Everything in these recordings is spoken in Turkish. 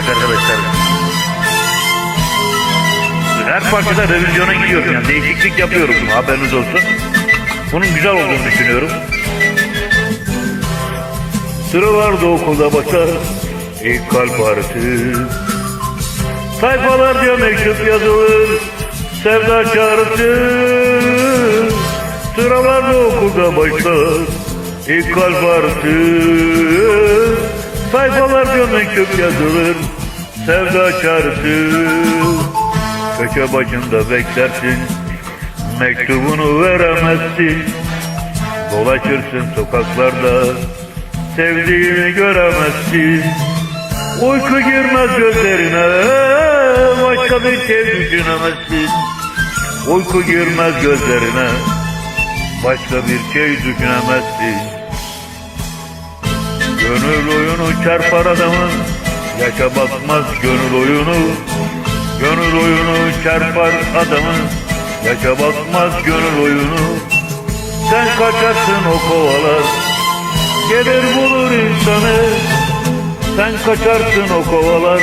Evet arkadaşlar. Her parçada revizyona gidiyorum yani değişiklik yapıyorum haberiniz olsun. Bunun güzel olduğunu düşünüyorum. Sıralarda okulda başlar ilk kalp ağrısı. Sayfalarca mektup yazılır sevda çağrısı. Sıralarda okulda başlar ilk kalp ağrısı. Sayfalarca mektup yazılır sevda çağrısı. Köşe başında beklersin mektubunu veremezsin. Dolaşırsın sokaklarda sevdiğini göremezsin. Uyku girmez gözlerine başka bir şey düşünemezsin. Uyku girmez gözlerine başka bir şey düşünemezsin. Gönül oyunu çarpar adamın yaşa bakmaz gönül oyunu. Gönül oyunu çarpar adamın yaşa bakmaz gönül oyunu. Sen kaçarsın o kovalar gelir bulur insanı. Sen kaçarsın o kovalar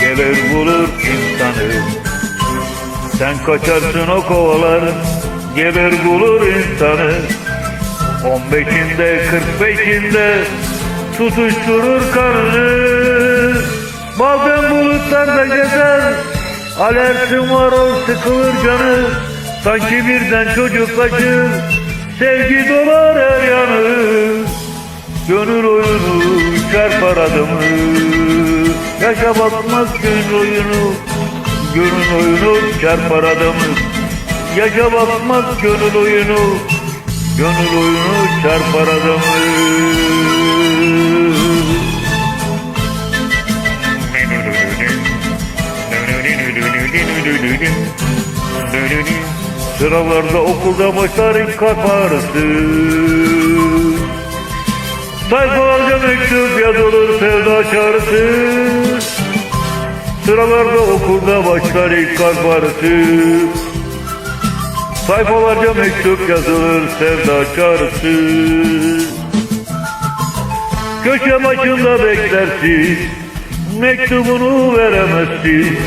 gelir bulur insanı. Sen kaçarsın o kovalar gelir bulur insanı. On beşinde kırk beşinde tutuşturur karnını. Bazen bulutlarda gezer alersin var ol sıkılır canı. Sanki birden çocuklaşır sevgi dolar her yanı. Gönül oyunu çarpar adamı Yaşa bakmaz gönül oyunu Gönül oyunu çarpar adamı Yaşa bakmaz gönül oyunu Gönül oyunu çarpar adamı. Sıralarda okulda kalp ağrısı Sayfalarca mektup yazılır sevda çağrısı. Sıralarda okulda başlar ilk kalp ağrısı Sayfalarca mektup yazılır sevda çağrısı. Köşe başında beklersin Mektubunu veremezsin.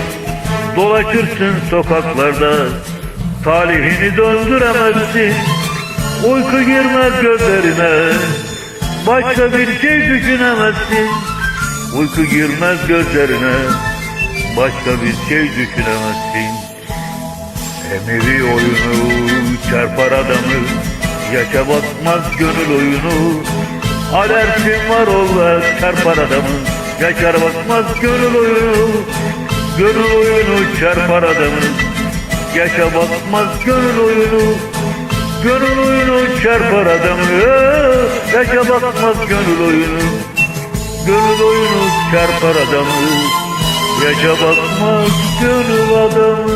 Dolaşırsın sokaklarda Talihini döndüremezsin. Uyku girmez gözlerine Başka bir şey düşünemezsin. Uyku girmez gözlerine Başka bir şey düşünemezsin Emevi oyunu çarpar adamı Yaşa bakmaz gönül oyunu. Alersin var ol çarpar adamı Yaşar bakmaz gönül oyunu. Gönül oyunu çarpar adamı Yaşa bakmaz gönül oyunu. Gönül oyunu çarpar adamı Yaşa bakmaz gönül oyunu. Gönül oyunu çarpar adamı Yaşa bakmaz gönül adamı